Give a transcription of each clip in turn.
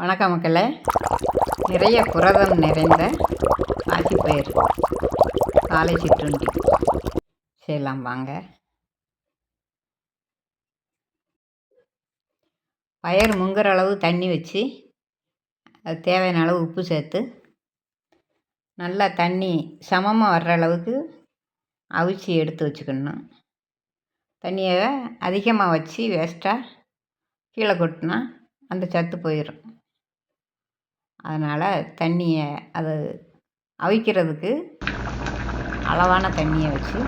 வணக்கம் மக்களே. நிறைய புரதம் நிறைந்த ஆசிப்பயிர் காலை சிற்றுண்டி. செய்யலாம் வாங்க. பயிர் முங்குற அளவு தண்ணி வச்சு அது தேவையான அளவு உப்பு சேர்த்து நல்லா தண்ணி சமமாக வர்ற அளவுக்கு அவிச்சு எடுத்து வச்சுக்கணும். தண்ணியை அதிகமாக வச்சு வேஸ்ட்டாக கீழே கொட்டினா அந்த சத்து போயிடும் அதனால் தண்ணியை அது அவிக்கிறதுக்கு அளவான தண்ணியை வச்சு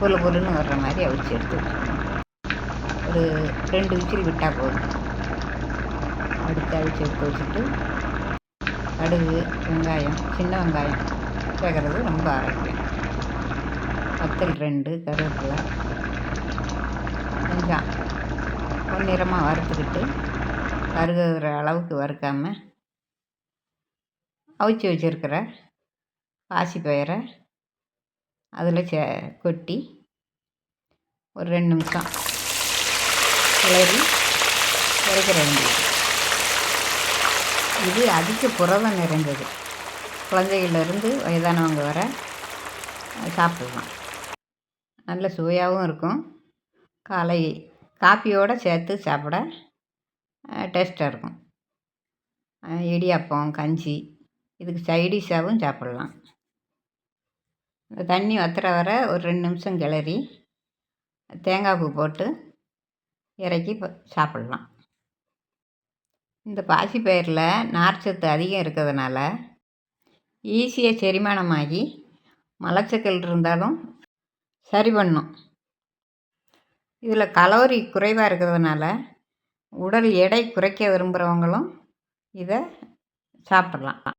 பொழு பொழுன்னு வர்ற மாதிரி அவிச்சு எடுத்து வச்சுக்கணும். ஒரு ரெண்டு விசில் விட்டால் போதும். அடுத்து அவிச்சு எடுத்து வச்சுட்டு கடுகு வெங்காயம் சின்ன வெங்காயம் சேர்க்குறது ரொம்ப ஆரோக்கியம் வத்தல் ரெண்டு கருவேப்பிலை கொஞ்சம் பொன்னிறமாக வறுத்துக்கிட்டு கருகுற அளவுக்கு வறுக்காமல் அவிச்சு வச்சுருக்கிற பாசி பயிரை அதில் சே கொட்டி ஒரு ரெண்டு நிமிஷம் கிளறி குறைக்கிற வேண்டியது. இது அதிக புரதம் நிறைந்தது குழந்தைகள்லேருந்து வயதானவங்க வர சாப்பிட்லாம். நல்ல சுவையாகவும் இருக்கும். காலை காப்பியோடு சேர்த்து சாப்பிட டேஸ்ட்டாக இருக்கும். இடியாப்பம் கஞ்சி இதுக்கு சைடிஷ்ஷாகவும் சாப்பிட்லாம். இந்த தண்ணி வத்துற வர ஒரு ரெண்டு நிமிஷம் கிளறி தேங்காய் பூ போட்டு இறக்கி சாப்பிட்லாம். இந்த பாசிப்பயிரில் நார்ச்சத்து அதிகம் இருக்கிறதுனால ஈஸியாக செரிமானமாகி மலச்சக்கல் இருந்தாலும் சரி பண்ணும். இதில் கலோரி குறைவாக இருக்கிறதுனால உடல் எடை குறைக்க விரும்புகிறவங்களும் இதை சாப்பிட்லாம்.